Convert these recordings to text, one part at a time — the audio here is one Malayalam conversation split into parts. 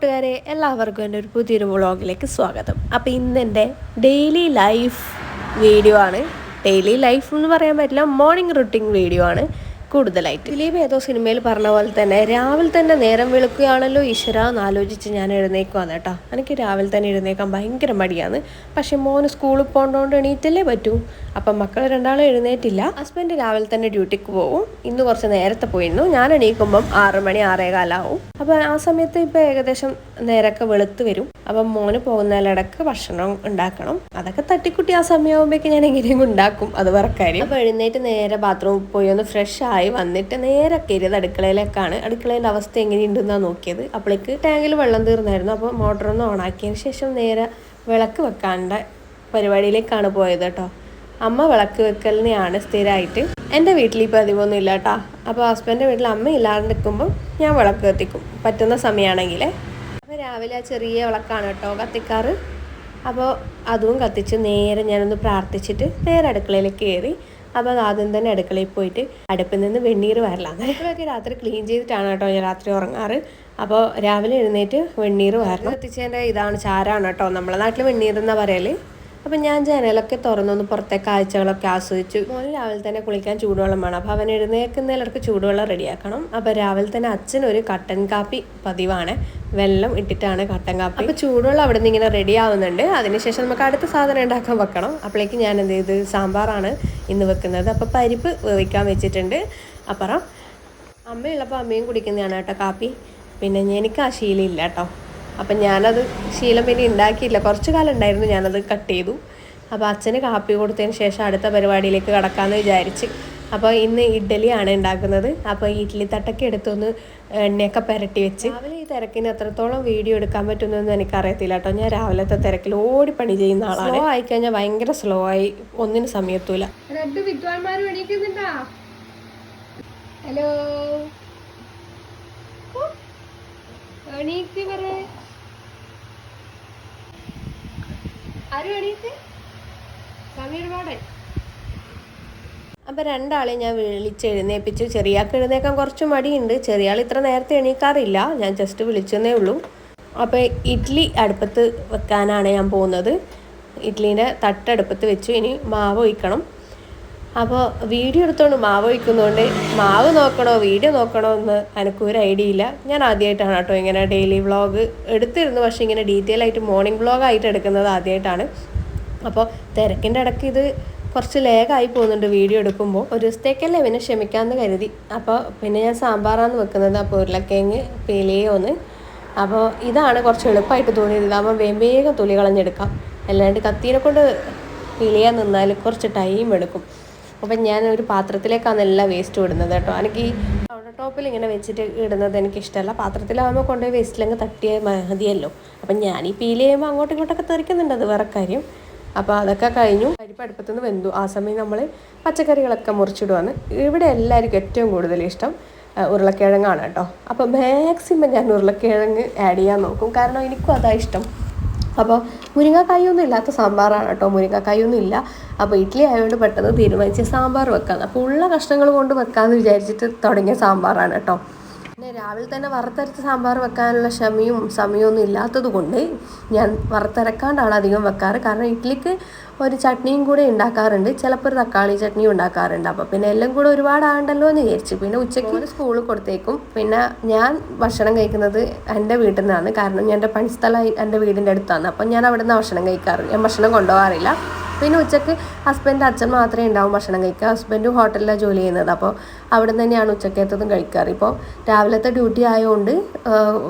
കൂട്ടുകാരെ എല്ലാവർക്കും എന്റെ ഒരു പുതിയൊരു വ്ളോഗിലേക്ക് സ്വാഗതം. അപ്പോൾ ഇന്ന് എന്റെ ഡെയിലി ലൈഫ് വീഡിയോ ആണ്. ഡെയിലി ലൈഫ് എന്ന് പറയാൻ പറ്റില്ല മോർണിംഗ് റുട്ടീൻ വീഡിയോ ആണ്. കൂടുതലായിട്ട്. ദിലീപ് ഏതോ സിനിമയിൽ പറഞ്ഞ പോലെ തന്നെ രാവിലെ തന്നെ നേരം വെളുക്കുകയാണല്ലോ ഈശ്വര എന്ന് ആലോചിച്ച് ഞാൻ എഴുന്നേക്കുവാന്ന് കേട്ടോ. എനിക്ക് രാവിലെ തന്നെ എഴുന്നേക്കാൻ ഭയങ്കര മടിയാണ്. പക്ഷെ മോന് സ്കൂളിൽ പോകേണ്ടതുകൊണ്ട് എണീറ്റല്ലേ പറ്റൂ. അപ്പം മക്കൾ രണ്ടാളും എഴുന്നേറ്റില്ല. ഹസ്ബൻഡ് രാവിലെ തന്നെ ഡ്യൂട്ടിക്ക് പോകും ഇന്ന് കുറച്ച് നേരത്തെ പോയിരുന്നു. ഞാൻ എണീക്കുമ്പം ആറ് മണി ആറേ കാലാവും. അപ്പം ആ സമയത്ത് ഇപ്പം ഏകദേശം നേരൊക്കെ വെളുത്ത് വരും. അപ്പം മോന് പോകുന്നതിലിടക്ക് ഭക്ഷണം ഉണ്ടാക്കണം. അതൊക്കെ തട്ടിക്കുട്ടി ആ സമയമാകുമ്പോഴേക്ക് ഞാൻ എങ്ങനെയും ഉണ്ടാക്കും. അത് വർക്കാര്യം അപ്പം എഴുന്നേറ്റ് നേരെ ബാത്റൂമിൽ പോയി ഒന്ന് ഫ്രഷ് ആയി വന്നിട്ട് നേരെ കയറിയത് അടുക്കളയിലേക്കാണ്. അടുക്കളേന്റെ അവസ്ഥ എങ്ങനെയുണ്ടെന്നാണ് നോക്കിയത്. അപ്പോഴേക്ക് ടാങ്കിൽ വെള്ളം തീർന്നായിരുന്നു. അപ്പോൾ മോട്ടറൊന്ന് ഓണാക്കിയതിന് ശേഷം നേരെ വിളക്ക് വെക്കാണ്ട പരിപാടിയിലേക്കാണ് പോയത് കേട്ടോ. അമ്മ വിളക്ക് വെക്കലിനെയാണ് സ്ഥിരമായിട്ട് എന്റെ വീട്ടിൽ ഇപ്പോൾ പതിവൊന്നും ഇല്ല കേട്ടോ. അപ്പോൾ ഹസ്ബൻഡിന്റെ വീട്ടിൽ അമ്മ ഇല്ലാതെ നിൽക്കുമ്പോൾ ഞാൻ വിളക്ക് കത്തിക്കും. പറ്റുന്ന സമയമാണെങ്കിൽ. അപ്പോൾ രാവിലെ ആ ചെറിയ വിളക്കാണ് കേട്ടോ കത്തിക്കാറ്. അപ്പോൾ അതും കത്തിച്ച് നേരെ ഞാനൊന്ന് പ്രാർത്ഥിച്ചിട്ട് നേരെ അടുക്കളയിലേക്ക് കയറി അപ്പോൾ അത് ആദ്യം തന്നെ അടുക്കളയിൽ പോയിട്ട് അടുപ്പിൽ നിന്ന് വെണ്ണീർ വരലാണ്. അടുക്കളയൊക്കെ രാത്രി ക്ലീൻ ചെയ്തിട്ടാണ് കേട്ടോ ഞാൻ രാത്രി ഉറങ്ങാറ്. അപ്പോൾ രാവിലെ എഴുന്നേറ്റ് വെണ്ണീർ വരണം. എത്തിച്ചതിന്റെ ഇതാണ് ചാരാണ് കേട്ടോ. നമ്മളെ നാട്ടിൽ വെണ്ണീർ എന്നാണ് പറയൽ? അപ്പം ഞാൻ ജനലൊക്കെ തുറന്നൊന്ന് പുറത്തെ കാഴ്ചകളൊക്കെ ആസ്വദിച്ചു. മോൻ രാവിലെ തന്നെ കുളിക്കാൻ ചൂടുവെള്ളം വേണം. അപ്പോൾ അവൻ എഴുന്നേൽക്കുന്നതിലർക്ക് ചൂടുവെള്ളം റെഡിയാക്കണം അപ്പോൾ രാവിലെ തന്നെ അച്ഛൻ ഒരു കട്ടൻ കാപ്പി പതിവാണ്. വെള്ളം ഇട്ടിട്ടാണ് കട്ടൻ കാപ്പി അപ്പോൾ ചൂടുവെള്ളം അവിടെ നിന്ന് ഇങ്ങനെ റെഡി ആവുന്നുണ്ട്. അതിനുശേഷം നമുക്ക് അടുത്ത സാധനം ഉണ്ടാക്കാൻ വെക്കണം. അപ്പോഴേക്ക് ഞാൻ എന്ത് ചെയ്ത്? സാമ്പാറാണ് ഇന്ന് വെക്കുന്നത്. അപ്പോൾ പരിപ്പ് വേവിക്കാൻ വെച്ചിട്ടുണ്ട്. അപ്പുറം അമ്മയുള്ളപ്പോൾ അമ്മയും കുടിക്കുന്നതാണ് കേട്ടോ കാപ്പി പിന്നെ എനിക്ക് ആ ശീലമില്ല കേട്ടോ. അപ്പം ഞാനത് ശീലം പിന്നെ ഉണ്ടാക്കിയില്ല കുറച്ച് കാലം ഉണ്ടായിരുന്നു ഞാനത് കട്ട് ചെയ്തു. അപ്പോൾ അച്ഛന് കാപ്പി കൊടുത്തതിന് ശേഷം അടുത്ത പരിപാടിയിലേക്ക് കടക്കാമെന്ന് വിചാരിച്ച്. അപ്പോൾ ഇന്ന് ഇഡ്ഡലിയാണ് ഉണ്ടാക്കുന്നത് അപ്പോൾ ഇഡ്ഡലി തട്ടൊക്കെ എടുത്തൊന്ന് എണ്ണയൊക്കെ പുരട്ടി വെച്ച്. രാവിലെ ഈ തിരക്കിന് എത്രത്തോളം വീഡിയോ എടുക്കാൻ പറ്റുന്നതെന്ന് എനിക്കറിയത്തില്ല കേട്ടോ. ഞാൻ രാവിലത്തെ തിരക്കിൽ ഓടി പണി ചെയ്യുന്ന ആളാണ്. സ്ലോ ആയി കഴിഞ്ഞാൽ ഭയങ്കര സ്ലോ ആയി. ഒന്നിനും സമയത്തൂല. ഹലോ എണീക്ക് പറ ആരും എണീറ്റ്? സമീർ പാടൻ അപ്പം രണ്ടാളെ ഞാൻ വിളിച്ച് എഴുന്നേൽപ്പിച്ചു ചെറിയാൾക്ക് എഴുന്നേക്കാൻ കുറച്ച് മടിയുണ്ട്. ചെറിയാൾ ഇത്ര നേരത്തെ എണീക്കാറില്ല. ഞാൻ ജസ്റ്റ് വിളിച്ചെന്നേ ഉള്ളൂ. അപ്പോൾ ഇഡ്ഡലി അടുപ്പത്ത് വെക്കാനാണ് ഞാൻ പോകുന്നത്. ഇഡ്ഡലീന്റെ തട്ടടുപ്പത്ത് വെച്ചു. ഇനി മാവ് ഒഴിക്കണം. അപ്പോൾ വീഡിയോ എടുത്തുകൊണ്ട് മാവ് വയ്ക്കുന്നതുകൊണ്ട് മാവ് നോക്കണോ വീഡിയോ നോക്കണോ എന്ന് എനിക്കൊരു ഐഡിയ ഇല്ല. ഞാൻ ആദ്യമായിട്ടാണ് കേട്ടോ ഇങ്ങനെ ഡെയിലി വ്ളോഗ് എടുത്തിരുന്നു പക്ഷേ ഇങ്ങനെ ഡീറ്റെയിൽ ആയിട്ട് മോർണിംഗ് വ്ളോഗ് ആയിട്ട് എടുക്കുന്നത് ആദ്യമായിട്ടാണ് അപ്പോൾ തിരക്കിന്റെ ഇടയ്ക്ക് ഇത് കുറച്ച് ലേഗായി പോകുന്നുണ്ട് വീഡിയോ എടുക്കുമ്പോൾ. ഒരു ദിവസത്തേക്കല്ലേ പിന്നെ ക്ഷമിക്കാമെന്ന് കരുതി. അപ്പോൾ പിന്നെ ഞാൻ സാമ്പാറാന്ന് വെക്കുന്നത് അപ്പോൾ ഉരുളക്കിഴങ്ങ് പേലിയോന്ന്. അപ്പോൾ ഇതാണ് കുറച്ച് എളുപ്പമായിട്ട് തോന്നിയത്. ഇതാകുമ്പോൾ വേഗം തൊലി കളഞ്ഞെടുക്കാം. അല്ലാണ്ട് കത്തീനെ കൊണ്ട് പിളിയാൻ നിന്നാൽ കുറച്ച് ടൈം എടുക്കും. അപ്പം ഞാൻ ഒരു പാത്രത്തിലേക്കാണ് എല്ലാ വേസ്റ്റും ഇടുന്നത് കേട്ടോ. എനിക്ക് ഈ കൗണ്ടർ ടോപ്പിൽ ഇങ്ങനെ വെച്ചിട്ട് ഇടുന്നത് എനിക്ക് ഇഷ്ടമല്ല പാത്രത്തിലാകുമ്പോൾ കൊണ്ടുപോയി വേസ്റ്റിലങ്ങ് തട്ടിയ മതിയല്ലോ. അപ്പം ഞാൻ ഈ പീൽ ചെയ്യുമ്പോൾ അങ്ങോട്ടും ഇങ്ങോട്ടൊക്കെ തെറിക്കുന്നുണ്ട് അത് വേറെ കാര്യം. അപ്പോൾ അതൊക്കെ കഴിഞ്ഞു. പരിപ്പ് അടുപ്പത്തുനിന്ന് വെന്തു. ആ സമയം നമ്മൾ പച്ചക്കറികളൊക്കെ മുറിച്ചിടുവാണ്. ഇവിടെ എല്ലാവർക്കും ഏറ്റവും കൂടുതൽ ഇഷ്ടം ഉരുളക്കിഴങ്ങാണ് കേട്ടോ. അപ്പോൾ മാക്സിമം ഞാൻ ഉരുളക്കിഴങ്ങ് ആഡ് ചെയ്യാൻ നോക്കും. കാരണം എനിക്കും അതാ ഇഷ്ടം. അപ്പോൾ മുരിങ്ങക്കായൊന്നും ഇല്ലാത്ത സാമ്പാറാണ് കേട്ടോ. മുരിങ്ങക്കായൊന്നും ഇല്ല. അപ്പോൾ ഇഡ്ഡലി ആയതുകൊണ്ട് പെട്ടെന്ന് തീരുമാനിച്ച് സാമ്പാർ വെക്കാം അപ്പോൾ ഉള്ള കഷ്ണങ്ങൾ കൊണ്ട് വെക്കാമെന്ന് വിചാരിച്ചിട്ട് തുടങ്ങിയ സാമ്പാറാണ് കേട്ടോ. പിന്നെ രാവിലെ തന്നെ വറുത്തരച്ച സാമ്പാർ വെക്കാനുള്ള ക്ഷമയും സമയമൊന്നും ഇല്ലാത്തത് കൊണ്ട് ഞാൻ വറുത്തരക്കാണ്ടാണ് അധികം വെക്കാറ്. കാരണം ഇഡ്ഡലിക്ക് ഒരു ചട്നിയും കൂടെ ഉണ്ടാക്കാറുണ്ട്. ചിലപ്പോൾ ഒരു തക്കാളി ചട്നിയും ഉണ്ടാക്കാറുണ്ട്. അപ്പോൾ പിന്നെ എല്ലാം കൂടെ ഒരുപാടാണ്ടല്ലോ എന്ന് വിചാരിച്ചു. പിന്നെ ഉച്ചയ്ക്ക് ഒരു സ്കൂളിൽ കൊടുത്തേക്കും. പിന്നെ ഞാൻ ഭക്ഷണം കഴിക്കുന്നത് എന്റെ വീട്ടിൽ നിന്നാണ്. കാരണം ഞാൻ എന്റെ പണിസ്ഥലം എന്റെ വീടിന്റെ അടുത്താണ്. അപ്പം ഞാൻ അവിടെ നിന്ന് ഭക്ഷണം കഴിക്കാറ്. ഞാൻ ഭക്ഷണം കൊണ്ടുപോകാറില്ല. പിന്നെ ഉച്ചയ്ക്ക് ഹസ്ബൻഡ് അച്ഛൻ മാത്രമേ ഉണ്ടാവും ഭക്ഷണം കഴിക്കുക. ഹസ്ബൻഡും ഹോട്ടലിലാണ് ജോലി ചെയ്യുന്നത്. അപ്പോൾ അവിടെ നിന്ന് തന്നെയാണ് ഉച്ചക്കേത്തതും കഴിക്കാറ്. ഇപ്പോൾ രാവിലത്തെ ഡ്യൂട്ടി ആയതുകൊണ്ട്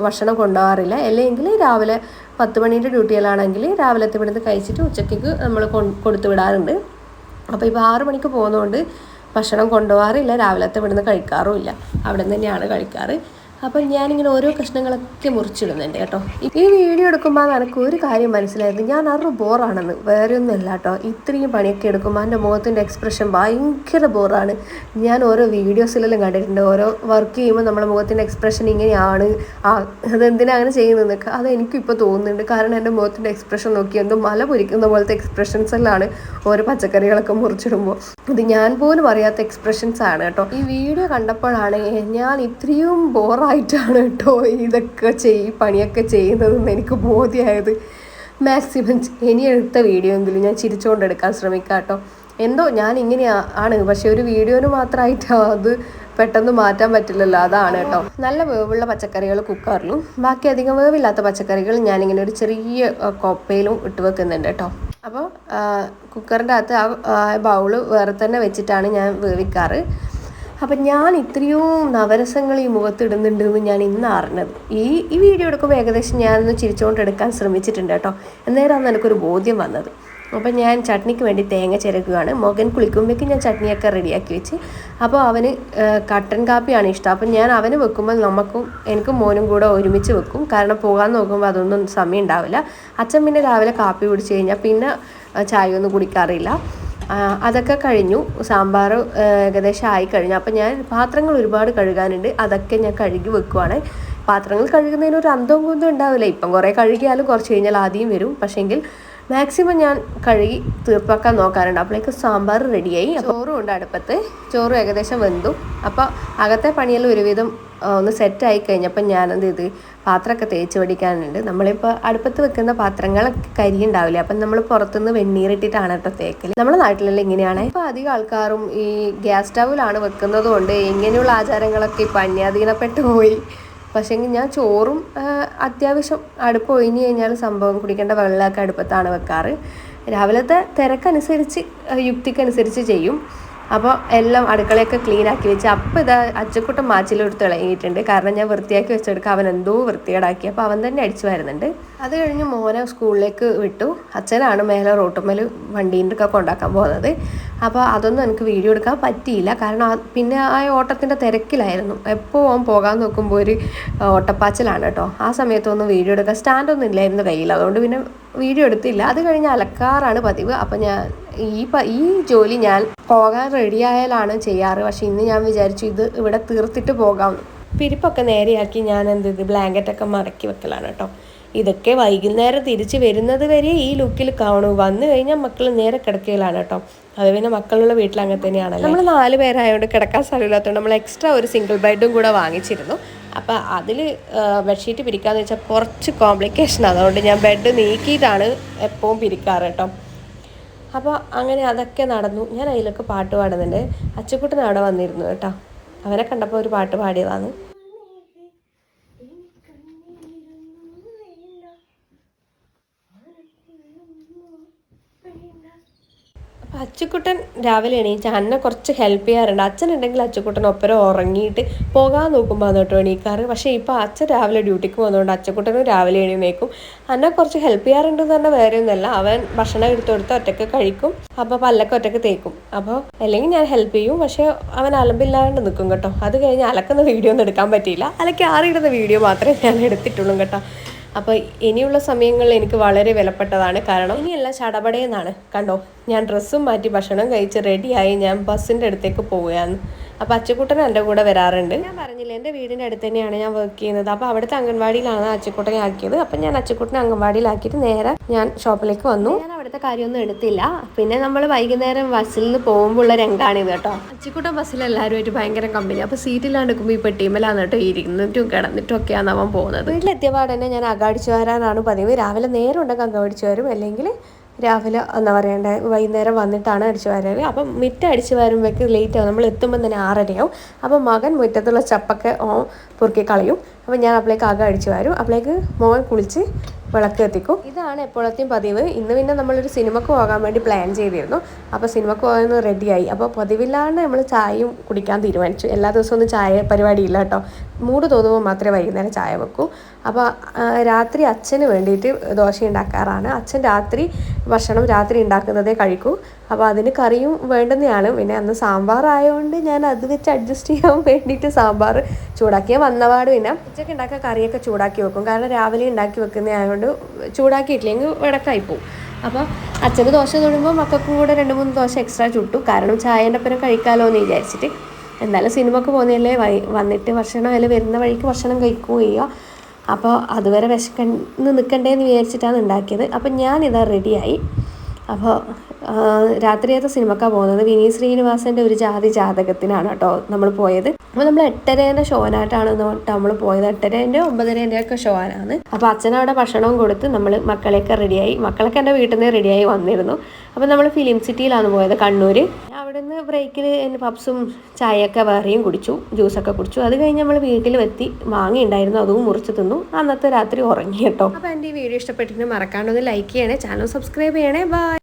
ഭക്ഷണം കൊണ്ടുപോകാറില്ല. അല്ലെങ്കിൽ രാവിലെ പത്ത് മണീന്റെ ഡ്യൂട്ടികളാണെങ്കിൽ രാവിലത്തെ ഇവിടുന്ന് കഴിച്ചിട്ട് ഉച്ചയ്ക്ക് നമ്മൾ കൊടുത്തു വിടാറുണ്ട്. അപ്പോൾ ഇപ്പോൾ ആറ് മണിക്ക് പോകുന്നതുകൊണ്ട് ഭക്ഷണം കൊണ്ടുപോകാറില്ല. രാവിലത്തെ ഇവിടുന്ന് കഴിക്കാറുമില്ല അവിടെ നിന്ന് തന്നെയാണ് കഴിക്കാറ്. അപ്പം ഞാനിങ്ങനെ ഓരോ കഷ്ണങ്ങളൊക്കെ മുറിച്ചിടുന്നുണ്ട് കേട്ടോ. ഈ വീഡിയോ എടുക്കുമ്പോൾ എനിക്ക് ഒരു കാര്യം മനസ്സിലായത് ഞാൻ അറു ബോറാണെന്ന്. വേറെ ഒന്നുമില്ല കേട്ടോ. ഇത്രയും പണിയൊക്കെ എടുക്കുമ്പോൾ എന്റെ മുഖത്തിന്റെ എക്സ്പ്രഷൻ ഭയങ്കര ബോറാണ്. ഞാൻ ഓരോ വീഡിയോസിലെല്ലാം കണ്ടിട്ടുണ്ട്. ഓരോ വർക്ക് ചെയ്യുമ്പോൾ നമ്മുടെ മുഖത്തിന്റെ എക്സ്പ്രഷൻ ഇങ്ങനെയാണ്. ആ അതെന്തിനാ അങ്ങനെ ചെയ്യുന്നതെന്നൊക്കെ അത് ഇപ്പോൾ തോന്നുന്നുണ്ട്. കാരണം എന്റെ മുഖത്തിന്റെ എക്സ്പ്രഷൻ നോക്കി എന്തോ മല പൊരിക്കുന്ന പോലത്തെ എക്സ്പ്രഷൻസ് എല്ലാമാണ് ഓരോ പച്ചക്കറികളൊക്കെ മുറിച്ചിടുമ്പോൾ. ഇത് ഞാൻ പോലും അറിയാത്ത എക്സ്പ്രഷൻസ് ആണ് കേട്ടോ. ഈ വീഡിയോ കണ്ടപ്പോഴാണ് ഞാൻ ഇത്രയും ബോറായി ആയിട്ടാണ് കേട്ടോ ഇതൊക്കെ ചെയ് പണിയൊക്കെ ചെയ്യുന്നതെന്ന് എനിക്ക് ബോധ്യമായത് മാക്സിമം ഇനി എടുത്ത വീഡിയോ എങ്കിലും ഞാൻ ചിരിച്ചുകൊണ്ട് എടുക്കാൻ ശ്രമിക്കാം കേട്ടോ. എന്തോ ഞാൻ ഇങ്ങനെയാണ് പക്ഷെ ഒരു വീഡിയോന് മാത്രമായിട്ടോ അത് പെട്ടെന്ന് മാറ്റാൻ പറ്റില്ലല്ലോ. അതാണ് കേട്ടോ. നല്ല വേവുള്ള പച്ചക്കറികൾ കുക്കറിലും ബാക്കി അധികം വേവില്ലാത്ത പച്ചക്കറികൾ ഞാനിങ്ങനെ ഒരു ചെറിയ കൊപ്പയിലും ഇട്ട് വെക്കുന്നുണ്ട് കേട്ടോ. അപ്പോൾ കുക്കറിന്റെ അകത്ത് ആ ബൗൾ വേറെ തന്നെ വെച്ചിട്ടാണ് ഞാൻ വേവിക്കാറ്. അപ്പം ഞാൻ ഇത്രയും നവരസങ്ങൾ ഈ മുഖത്തിടുന്നുണ്ട് എന്ന് ഞാൻ ഇന്ന് അറിഞ്ഞത്. ഈ ഈ വീഡിയോ എടുക്കുമ്പോൾ ഏകദേശം ഞാനൊന്ന് ചിരിച്ചുകൊണ്ട് എടുക്കാൻ ശ്രമിച്ചിട്ടുണ്ട് കേട്ടോ. അന്നേരമാണ് എനിക്കൊരു ബോധ്യം വന്നത്. അപ്പം ഞാൻ ചട്നിക്ക് വേണ്ടി തേങ്ങ ചിരക്കുകയാണ് മകൻ കുളിക്കുമ്പോഴേക്കും ഞാൻ ചട്നിയൊക്കെ റെഡിയാക്കി വെച്ച്. അപ്പോൾ അവന് കട്ടൻ കാപ്പിയാണ് ഇഷ്ടം. അപ്പം ഞാൻ അവന് വെക്കുമ്പോൾ നമുക്കും എനിക്കും മോനും കൂടെ ഒരുമിച്ച് വെക്കും. കാരണം പോകാൻ നോക്കുമ്പോൾ അതൊന്നും സമയം ഉണ്ടാവില്ല. അച്ഛൻ പിന്നെ രാവിലെ കാപ്പി കുടിച്ച് കഴിഞ്ഞാൽ പിന്നെ ചായ ഒന്നും കുടിക്കാറില്ല. അതൊക്കെ കഴിഞ്ഞു. സാമ്പാർ ഏകദേശം ആയി കഴിഞ്ഞു. അപ്പം ഞാൻ പാത്രങ്ങൾ ഒരുപാട് കഴുകാനുണ്ട്. അതൊക്കെ ഞാൻ കഴുകി വെക്കുവാണ്. പാത്രങ്ങൾ കഴുകുന്നതിന് ഒരു അന്തവും ഉണ്ടാവില്ല. ഇപ്പം കുറേ കഴുകിയാലും കുറച്ച് കഴിഞ്ഞാൽ ആദ്യം വരും. പക്ഷേങ്കിൽ മാക്സിമം ഞാൻ കഴുകി തീർപ്പാക്കാൻ നോക്കാറുണ്ട്. അപ്പോഴേക്ക് സാമ്പാർ റെഡിയായി. ചോറും ഉണ്ട് അടുപ്പത്ത്. ചോറും ഏകദേശം വെന്തു. അപ്പോൾ അകത്തെ പണിയെല്ലാം ഒരുവിധം ഒന്ന് സെറ്റായി കഴിഞ്ഞപ്പോൾ ഞാനെന്ത് ചെയ്ത്? പാത്രമൊക്കെ തേച്ച് പിടിക്കാനുണ്ട്. നമ്മളിപ്പോൾ അടുപ്പത്ത് വെക്കുന്ന പാത്രങ്ങളൊക്കെ കരി ഉണ്ടാവില്ല? അപ്പം നമ്മൾ പുറത്തുനിന്ന് വെണ്ണീറിട്ടിട്ടാണ് കേട്ടോ തേക്കൽ നമ്മുടെ നാട്ടിലെല്ലാം ഇങ്ങനെയാണ്. ഇപ്പോൾ അധികം ആൾക്കാരും ഈ ഗ്യാസ് സ്റ്റൗവിലാണ് വെക്കുന്നത് കൊണ്ട് ഇങ്ങനെയുള്ള ആചാരങ്ങളൊക്കെ ഇപ്പം അന്യാധീനപ്പെട്ടു പോയി. പക്ഷേങ്കിൽ ഞാൻ ചോറും അത്യാവശ്യം അടുപ്പ് ഒഴിഞ്ഞ് കഴിഞ്ഞാൽ സംഭവം കുടിക്കേണ്ട വെള്ളമൊക്കെ അടുപ്പത്താണ് വെക്കാറ്. രാവിലത്തെ തിരക്കനുസരിച്ച് യുക്തിക്കനുസരിച്ച് ചെയ്യും. അപ്പോൾ എല്ലാം അടുക്കളയൊക്കെ ക്ലീൻ ആക്കി വെച്ച് അപ്പോൾ ഇതാ അച്ചക്കൂട്ടം മാച്ചിലെടുത്ത് ഇളകിയിട്ടുണ്ട്. കാരണം ഞാൻ വൃത്തിയാക്കി വെച്ചെടുക്കുക അവൻ എന്തോ വൃത്തികേടാക്കി. അപ്പോൾ അവൻ തന്നെ അടിച്ചു വരുന്നുണ്ട്. അത് കഴിഞ്ഞ് മോനെ സ്കൂളിലേക്ക് വിട്ടു. അച്ഛനാണ് മേലെ റോട്ടുമ്മൽ വണ്ടീന്റെ ഒക്കെ കൊണ്ടാക്കാൻ പോകുന്നത്. അപ്പോൾ അതൊന്നും എനിക്ക് വീഡിയോ എടുക്കാൻ പറ്റിയില്ല. കാരണം പിന്നെ ആ ഓട്ടത്തിന്റെ തിരക്കിലായിരുന്നു. എപ്പോൾ ഓൻ പോകാൻ നോക്കുമ്പോൾ ഒരു ഓട്ടപ്പാച്ചിലാണ് കേട്ടോ. ആ സമയത്തൊന്നും വീഡിയോ എടുക്കാൻ സ്റ്റാൻഡൊന്നും ഇല്ലായിരുന്നു കയ്യിൽ. അതുകൊണ്ട് പിന്നെ വീഡിയോ എടുത്തില്ല. അത് കഴിഞ്ഞ് അലക്കാറാണ് പതിവ്. അപ്പം ഞാൻ ഈ ഈ ജോലി ഞാൻ പോകാൻ റെഡിയായാലാണ് ചെയ്യാറ്. പക്ഷേ ഇന്ന് ഞാൻ വിചാരിച്ചു ഇത് ഇവിടെ തീർത്തിട്ട് പോകാം. പിരിപ്പൊക്കെ നേരെയാക്കി ഞാൻ എന്ത് ഇത് ബ്ലാങ്കറ്റൊക്കെ മറക്കി വെക്കലാണ് കേട്ടോ. ഇതൊക്കെ വൈകുന്നേരം തിരിച്ച് വരുന്നത് വരെ ഈ ലുക്കിൽ കാണും. വന്നു കഴിഞ്ഞാൽ മക്കൾ നേരെ കിടക്കയിലാണ് കേട്ടോ. അത് പിന്നെ മക്കളുള്ള വീട്ടിൽ അങ്ങനെ തന്നെയാണല്ലോ? നമ്മൾ നാല് പേരായതുകൊണ്ട് കിടക്കാൻ സ്ഥലമില്ലാത്തതുകൊണ്ട് നമ്മൾ എക്സ്ട്രാ ഒരു സിംഗിൾ ബെഡും കൂടെ വാങ്ങിച്ചിരുന്നു. അപ്പോൾ അതിൽ ബെഡ്ഷീറ്റ് പിരിക്കാന്ന് വെച്ചാൽ കുറച്ച് കോംപ്ലിക്കേഷൻ അതുകൊണ്ട് ഞാൻ ബെഡ് നീക്കിയിട്ടാണ് എപ്പോഴും പിരിക്കാറ് കേട്ടോ. അപ്പോൾ അങ്ങനെ അതൊക്കെ നടന്നു. ഞാൻ അതിലൊക്കെ പാട്ട് പാടുന്നുണ്ട്. അച്ചുക്കുട്ടൻ അവിടെ വന്നിരുന്നു കേട്ടോ. അവനെ കണ്ടപ്പോൾ ഒരു പാട്ട് പാടിയതാണ് അച്ചുക്കുട്ടൻ രാവിലെ എണീച്ച് അന്നെ കുറച്ച് ഹെൽപ്പ് ചെയ്യാറുണ്ട്. അച്ഛനുണ്ടെങ്കിൽ അച്ചുക്കുട്ടൻ ഒപ്പരം ഉറങ്ങിയിട്ട് പോകാൻ നോക്കുമ്പോൾ കേട്ടോ എണീക്കാറ്. പക്ഷേ ഇപ്പോൾ അച്ഛൻ രാവിലെ ഡ്യൂട്ടിക്ക് പോകുന്നതുകൊണ്ട് അച്ചുക്കുട്ടനും രാവിലെ എണീന്നേക്കും. അന്നെ കുറച്ച് ഹെൽപ്പ് ചെയ്യാറുണ്ട് എന്ന് പറഞ്ഞാൽ വേറെ ഒന്നുമല്ല. അവൻ ഭക്ഷണം എടുത്തു കൊടുത്ത് ഒറ്റയ്ക്ക് കഴിക്കും. അപ്പോൾ പല്ലൊക്കെ ഒറ്റയ്ക്ക് തേക്കും. അപ്പോൾ അല്ലെങ്കിൽ ഞാൻ ഹെൽപ്പ് ചെയ്യും. പക്ഷേ അവൻ അലമ്പില്ലാണ്ട് നിൽക്കും കേട്ടോ. അത് കഴിഞ്ഞ് അലക്കുന്ന വീഡിയോ ഒന്നും എടുക്കാൻ പറ്റിയില്ല. അലക്കി ആറിയിടുന്ന വീഡിയോ മാത്രമേ ഞാൻ എടുത്തിട്ടുള്ളൂ കേട്ടോ. അപ്പോൾ ഇനിയുള്ള സമയങ്ങൾ എനിക്ക് വളരെ വിലപ്പെട്ടതാണ്. കാരണം ഇനിയെല്ലാം ചടപടയെന്നാണ്. കണ്ടോ? ഞാൻ ഡ്രസ്സും മാറ്റി ഭക്ഷണം കഴിച്ച് റെഡിയായി ഞാൻ ബസ്സിന്റെ അടുത്തേക്ക് പോവുകയാണ്. അപ്പോൾ അച്ചുക്കുട്ടൻ എന്റെ കൂടെ വരാറുണ്ട്. ഞാൻ പറഞ്ഞില്ല എന്റെ വീടിന്റെ അടുത്ത് തന്നെയാണ് ഞാൻ വർക്ക് ചെയ്യുന്നത്. അപ്പോൾ അവിടുത്തെ അംഗൻവാടിയിലാണ് അച്ചുക്കുട്ടനെ ആക്കിയത്. അപ്പം ഞാൻ അച്ചുക്കുട്ടനെ അംഗൻവാടിയിലാക്കിയിട്ട് നേരെ ഞാൻ ഷോപ്പിലേക്ക് വന്നു. ഞാൻ അവിടുത്തെ കാര്യമൊന്നും എടുത്തില്ല. പിന്നെ നമ്മൾ വൈകുന്നേരം ബസ്സിൽ നിന്ന് പോകുമ്പോൾ ഉള്ള രംഗാണിത് കേട്ടോ. അച്ചുക്കുട്ടൻ ബസ്സിൽ എല്ലാവരുമായിട്ട് ഭയങ്കര കമ്പനി അപ്പോൾ സീറ്റിലാണ് നിൽക്കുമ്പോൾ ഈ പെട്ടിമലാണ് കേട്ടോ ഇരുന്നിട്ടും കിടന്നിട്ടും ഒക്കെയാണ് അവൻ പോകുന്നത്. വീട്ടിലെത്തിയ തന്നെ ഞാൻ അകാടിച്ചു വരാനാണ് പതിവ്. രാവിലെ നേരം ഉണ്ടെങ്കിൽ അകം അടിച്ചു വരും. അല്ലെങ്കിൽ രാവിലെ എന്താ പറയണ്ടേ വൈകുന്നേരം വന്നിട്ടാണ് അടിച്ചു വരാറ് അപ്പം മിറ്റ അടിച്ചു വരുമ്പോഴേക്ക് ലേറ്റ് ആവും. നമ്മൾ എത്തുമ്പോൾ തന്നെ ആറരയാവും. അപ്പം മകൻ മുറ്റത്തുള്ള ചപ്പൊക്കെ ഓ പൊറുക്കി കളയും. അപ്പം ഞാൻ അപ്പോഴേക്ക് അകം അടിച്ചു വരും. അപ്പോഴേക്ക് മോൻ കുളിച്ച് വിളക്ക് കത്തിക്കും. ഇതാണ് എപ്പോഴത്തെയും പതിവ്. ഇന്ന് പിന്നെ നമ്മളൊരു സിനിമക്ക് പോകാൻ വേണ്ടി പ്ലാൻ ചെയ്തിരുന്നു. അപ്പോൾ സിനിമക്ക് പോകാൻ റെഡിയായി അപ്പോൾ പതിവില്ലാണ്ട് നമ്മൾ ചായയും കുടിക്കാൻ തീരുമാനിച്ചു. എല്ലാ ദിവസവും ഒന്നും ചായ പരിപാടി ഇല്ല കേട്ടോ. മൂട് തോന്നുമ്പോൾ മാത്രമേ വൈകുന്നേരം ചായ വെക്കൂ. അപ്പോൾ രാത്രി അച്ഛന് വേണ്ടിയിട്ട് ദോശ ഉണ്ടാക്കാറാണ്. അച്ഛൻ രാത്രി ഭക്ഷണം രാത്രി ഉണ്ടാക്കുന്നതേ കഴിക്കൂ. അപ്പോൾ അതിന് കറിയും വേണ്ടുന്നതാണ് പിന്നെ അന്ന് സാമ്പാർ ആയതുകൊണ്ട് ഞാൻ അത് വെച്ച് അഡ്ജസ്റ്റ് ചെയ്യാൻ വേണ്ടിയിട്ട് സാമ്പാർ ചൂടാക്കിയ വന്നപാട് പിന്നെ ഉച്ചയ്ക്ക് ഉണ്ടാക്കിയ കറിയൊക്കെ ചൂടാക്കി വെക്കും. കാരണം രാവിലെ ഉണ്ടാക്കി വെക്കുന്ന ആയതുകൊണ്ട് ചൂടാക്കിയിട്ടില്ലെങ്കിൽ വിടക്കായി പോകും അപ്പോൾ അച്ഛന് ദോശ തൊടുമ്പോൾ മക്കൾക്കും കൂടെ രണ്ട് മൂന്ന് ദോശ എക്സ്ട്രാ ചുട്ടു. കാരണം ചായേന്റെ ഒപ്പം കഴിക്കാമല്ലോ എന്ന് വിചാരിച്ചിട്ട്. എന്തായാലും സിനിമക്ക് പോകുന്നതല്ലേ വന്നിട്ട് ഭക്ഷണം അതിൽ വരുന്ന വഴിക്ക് ഭക്ഷണം കഴിക്കുകയും ചെയ്യുക. അപ്പോൾ അതുവരെ വിശക്കന്ന് നിൽക്കണ്ടേന്ന് വിചാരിച്ചിട്ടാണ് ഉണ്ടാക്കിയത്. അപ്പോൾ ഞാനിതാ റെഡിയായി അപ്പോൾ ആ, രാത്രിയത്തെ സിനിമക്കാണ് പോകുന്നത് വിനീത് ശ്രീനിവാസന്റെ ഒരു ജാതി ജാതകത്തിനാണ് കേട്ടോ നമ്മൾ പോയത്. അപ്പോൾ നമ്മൾ എട്ടരേന്റെ ഷോനായിട്ടാണ് നമ്മൾ പോയത്. എട്ടരേന്റെ ഒമ്പതരേന്റെ ഒക്കെ ഷോനാണ്. അപ്പോൾ അച്ഛനവിടെ ഭക്ഷണവും കൊടുത്ത് നമ്മൾ മക്കളെയൊക്കെ റെഡിയായി. മക്കളൊക്കെ എന്റെ വീട്ടിൽ നിന്ന് റെഡിയായി വന്നിരുന്നു. അപ്പോൾ നമ്മൾ ഫിലിം സിറ്റിയിലാണ് പോയത് കണ്ണൂർ അവിടെ ബ്രേക്കിൽ ബ്രേക്കിൽ പപ്സും ചായയൊക്കെ വേറെയും കുടിച്ചു ജ്യൂസൊക്കെ കുടിച്ചു. അത് കഴിഞ്ഞ് നമ്മൾ വീട്ടിൽ എത്തി മാങ്ങ ഉണ്ടായിരുന്നു അതും മുറിച്ച് തിന്നു. അന്നത്തെ രാത്രി ഉറങ്ങി കേട്ടോ. അപ്പോൾ എന്റെ ഈ വീഡിയോ ഇഷ്ടപ്പെട്ടിട്ട് മറക്കാണ്ടൊന്ന് ലൈക്ക് ചെയ്യണേ ചാനൽ സബ്സ്ക്രൈബ് ചെയ്യണേ. ബൈ